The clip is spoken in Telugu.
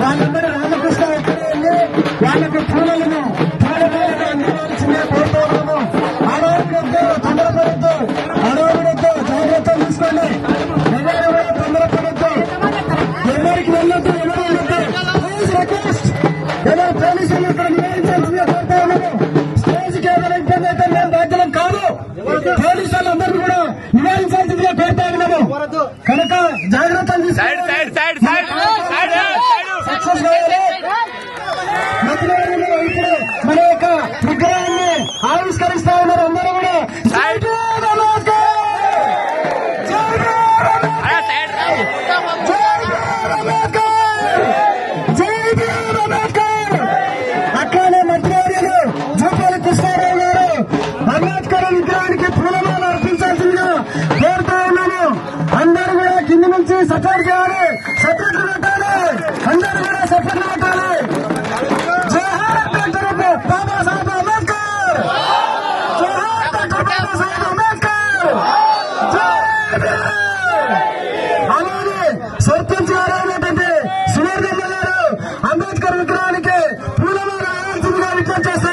వాళ్ళందరూ రామకృష్ణ ఎక్కడ వెళ్ళి వాళ్ళకి పూలను పూలమాలను అందించాల్సిందే కోరుతూ ఉన్నాము తొందరపడద్దు. అడవులతో జాగ్రత్త తీసుకోండి. ఎవరు తొందరపడద్దు. ఎవరికి వెళ్ళొద్దు ఎవరు వెళ్ళొద్దు? ప్లీజ్ రిక్వెస్ట్ ఎవరు పోలీసులు ఇక్కడ నివేదించాల్సిందే కోరుతూ ఉన్నాము స్టేజ్కి ఏదైనా ఇబ్బంది అయితే మేము బాధ్యులం కాదు? పోలీసు వాళ్ళందరినీ కూడా నివేదించాల్సిందిగా కోరుతా ఉన్నాము కనుక జాగ్రత్తలు సైడ్ సక్సెస్ కావాలి ఇప్పుడు మన యొక్క విగ్రహాన్ని ఆవిష్కరిస్తా ఉన్నారు అందరూ కూడా అట్లానే మంత్రివర్యులు జూపాల కృష్ణారావు గారు అంబేద్కర్ విగ్రహానికి పూలమాలు అర్పించాల్సిందిగా కోరుతా అందరూ కూడా కింది నుంచి సపోర్ట్ చేయాలి. విగ్రహానికి పూలమాల ఆరాధించడానికి చేస్తా